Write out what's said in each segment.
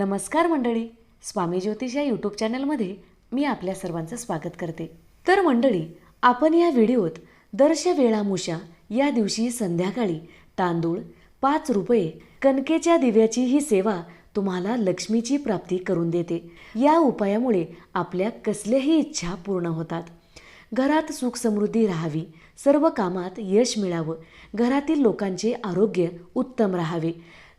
नमस्कार मंडळी. स्वामी ज्योतिष या यूट्यूब चॅनलमध्ये मी आपल्या सर्वांचं स्वागत करते. तर मंडळी आपण या व्हिडिओत दर्श वेळामुषा या दिवशी संध्याकाळी तांदूळ पाच रुपये कणकेच्या दिव्याची ही सेवा तुम्हाला लक्ष्मीची प्राप्ती करून देते. या उपायामुळे आपल्या कसल्याही इच्छा पूर्ण होतात. घरात सुख समृद्धी राहावी सर्व कामात यश मिळावं घरातील लोकांचे आरोग्य उत्तम राहावे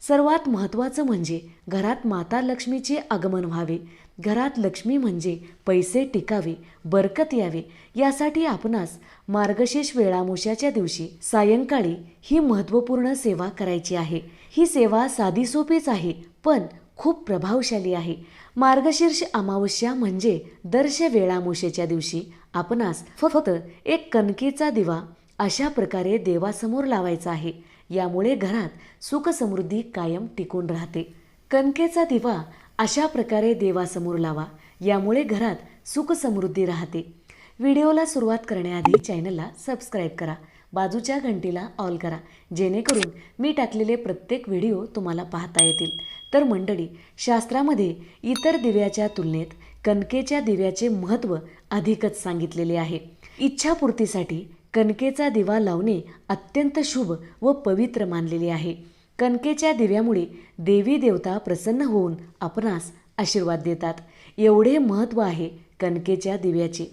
सर्वात महत्त्वाचं म्हणजे घरात माता लक्ष्मीचे आगमन व्हावे. घरात लक्ष्मी म्हणजे पैसे टिकावे बरकत यावे. यासाठी आपणास मार्गशीर्ष वेळामुशाच्या दिवशी सायंकाळी ही महत्त्वपूर्ण सेवा करायची आहे. ही सेवा साधी सोपीच आहे पण खूप प्रभावशाली आहे. मार्गशीर्ष अमावस्या म्हणजे दर्श वेळामुशेच्या दिवशी आपणास फक्त एक कणकेचा दिवा अशा प्रकारे देवासमोर लावायचा आहे. यामुळे घरात सुख समृद्धी कायम टिकून राहते. कणकेचा दिवा अशा प्रकारे देवासमोर लावा यामुळे घरात सुख समृद्धी राहते. व्हिडिओला सुरुवात करण्याआधी चॅनलला सबस्क्राईब करा बाजूच्या घंटीला ऑल करा जेणेकरून मी टाकलेले प्रत्येक व्हिडिओ तुम्हाला पाहता येतील. तर मंडळी शास्त्रामध्ये इतर दिव्याच्या तुलनेत कणकेच्या दिव्याचे महत्त्व अधिकच सांगितलेले आहे. इच्छापूर्तीसाठी कणकेचा दिवा लावणे अत्यंत शुभ व पवित्र मानलेले आहे. कणकेच्या दिव्यामुळे देवी देवता प्रसन्न होऊन आपणास आशीर्वाद देतात. एवढे महत्त्व आहे कणकेच्या दिव्याचे.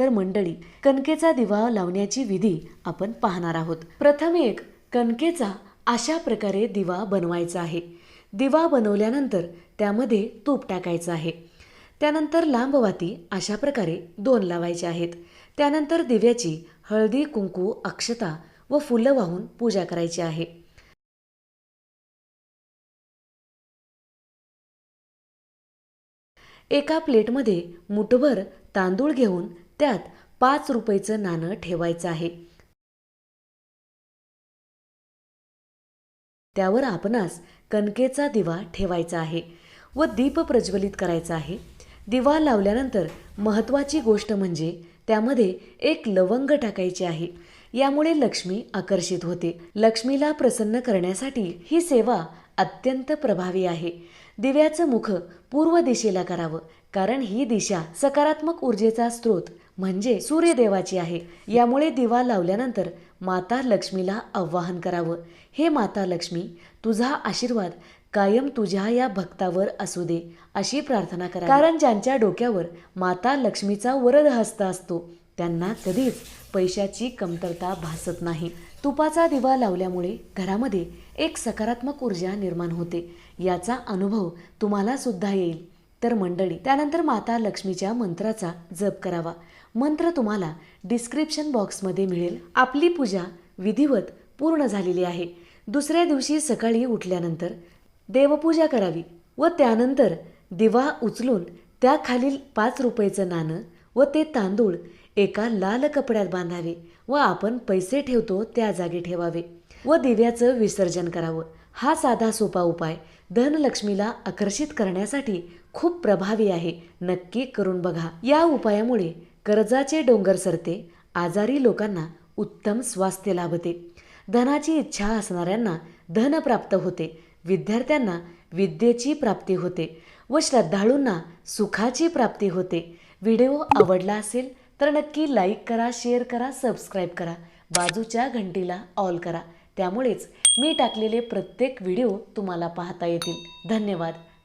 तर मंडळी कणकेचा दिवा लावण्याची विधी आपण पाहणार आहोत. प्रथम एक कणकेचा अशा प्रकारे दिवा बनवायचा आहे. दिवा बनवल्यानंतर त्यामध्ये तूप टाकायचं आहे. त्यानंतर लांबवाती अशा प्रकारे दोन लावायचे आहेत. त्यानंतर दिव्याची हळदी कुंकू अक्षता व फुलं वाहून पूजा करायची आहे. एका प्लेटमध्ये मुठभर तांदूळ घेऊन त्यात पाच रुपयेचं नाणं ठेवायचं आहे. त्यावर आपणास कणकेचा दिवा ठेवायचा आहे व दीप प्रज्वलित करायचा आहे. दिवा लावल्यानंतर महत्त्वाची गोष्ट म्हणजे त्यामध्ये एक लवंग टाकायची आहे. यामुळे लक्ष्मी आकर्षित होते. लक्ष्मीला प्रसन्न करण्यासाठी ही सेवा अत्यंत प्रभावी आहे. दिव्याचं मुख पूर्व दिशेला करावं कारण ही दिशा सकारात्मक ऊर्जेचा स्रोत म्हणजे सूर्यदेवाची आहे. यामुळे दिवा लावल्यानंतर माता लक्ष्मीला आवाहन करावं. हे माता लक्ष्मी तुझा आशीर्वाद कायम तुझ्या या भक्तावर असू दे अशी प्रार्थना करा कारण ज्यांच्या डोक्यावर माता लक्ष्मीचा वरद हस्त असतो त्यांना कधीच पैशाची कमतरता भासत नाही. तुपाचा दिवा लावल्यामुळे घरामध्ये एक सकारात्मक ऊर्जा निर्माण होते. याचा अनुभव तुम्हाला सुद्धा येईल. तर मंडळी त्यानंतर माता लक्ष्मीच्या मंत्राचा जप करावा. मंत्र तुम्हाला डिस्क्रिप्शन बॉक्समध्ये मिळेल. आपली पूजा विधिवत पूर्ण झालेली आहे. दुसऱ्या दिवशी सकाळी उठल्यानंतर देवपूजा करावी व त्यानंतर दिवा उचलून त्याखालील पाच रुपयाचं नाणं व ते तांदूळ एका लाल कपड्यात बांधावे व आपण पैसे ठेवतो त्या जागी ठेवावे व दिव्याचं विसर्जन करावं. हा साधा सोपा उपाय धनलक्ष्मीला आकर्षित करण्यासाठी खूप प्रभावी आहे. नक्की करून बघा. या उपायामुळे कर्जाचे डोंगर सरते आजारी लोकांना उत्तम स्वास्थ्य लाभते. धनाची इच्छा असणाऱ्यांना धन प्राप्त होते. विद्यार्थ्यांना विद्येची प्राप्ती होते व श्रद्धाळूंना सुखाची प्राप्ती होते. व्हिडिओ आवडला असेल तर नक्की लाईक करा शेअर करा सबस्क्राईब करा. बाजूच्या घंटीला ऑल करा. त्यामुळेच मी टाकलेले प्रत्येक व्हिडिओ तुम्हाला पाहता येतील. धन्यवाद.